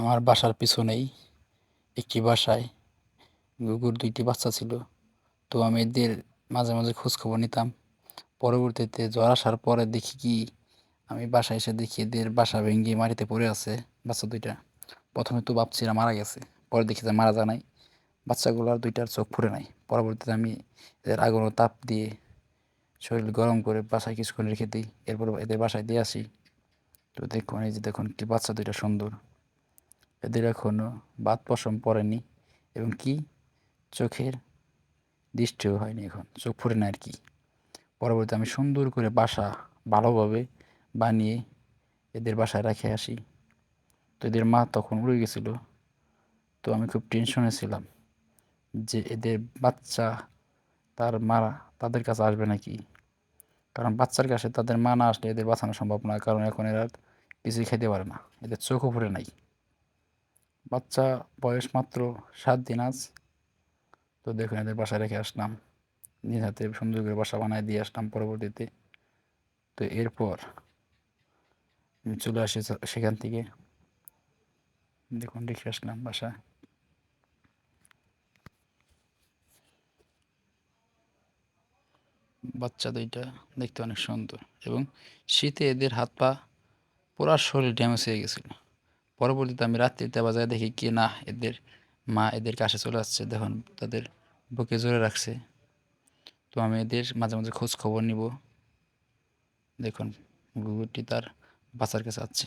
আমার বাসার পিছনেই একটি বাসায় গুগুর দুইটি বাচ্চা ছিল। তো আমি এদের মাঝে মাঝে খোঁজখবর নিতাম। পরবর্তীতে জ্বর আসার পরে দেখি কি, আমি বাসায় এসে দেখি এদের বাসা ভেঙে মাটিতে পড়ে আছে বাচ্চা দুইটা। প্রথমে তো ভাবছিলাম মারা গেছে, পরে দেখি যে মারা যায় নাই। বাচ্চাগুলোর দুইটার চোখ ফুটে নাই। পরবর্তীতে আমি এদের আগুন তাপ দিয়ে শরীর গরম করে বাসায় কিছুক্ষণ রেখে দিই। এরপর এদের বাসায় দিয়ে আসি। তো দেখুন, এই যে দেখুন কি বাচ্চা দুইটা সুন্দর। এদের এখনও বাদ পশম পড়েনি এবং কি চোখের দৃষ্টিও হয়নি এখন। চোখ ফুটে না আর কি। পরবর্তী আমি সুন্দর করে বাসা ভালোভাবে বানিয়ে এদের বাসায় রেখে আসি। তো এদের মা তখন উড়ে গেছিল। তো আমি খুব টেনশনে ছিলাম যে এদের বাচ্চা তার মারা তাদের কাছে আসবে নাকি? কারণ বাচ্চার কাছে তাদের মা না আসলে এদের বাঁচানো সম্ভব নয় কারণ এখন এরা কিছুই খেতে পারে না। এদের চোখও ফুটে নাই। বাচ্চা বয়স মাত্র সাত দিন আজ তো দেখুন, এদের বাসায় রেখে আসলাম। নিজ হাতে সুন্দর করে বাসা বানায় দিয়ে আসলাম পরবর্তীতে। তো এরপর চলে আসি সেখান থেকে। দেখুন, রেখে আসলাম বাসা বাচ্চা দুইটা দেখতে অনেক সুন্দর এবং শীতে এদের হাত পা পুরা শরীর ড্যামেজ হয়ে গেছিল। পরবর্তীতে আমি রাত্রিতে আবার যাই দেখি কি না এদের মা এদের কাছে চলে আসছে। দেখুন, তাদের বুকে জোরে রাখছে। তো আমি এদের মাঝে মাঝে খোঁজ খবর নিব। দেখুন গুগুরটি তার বাচ্চার কাছে আছে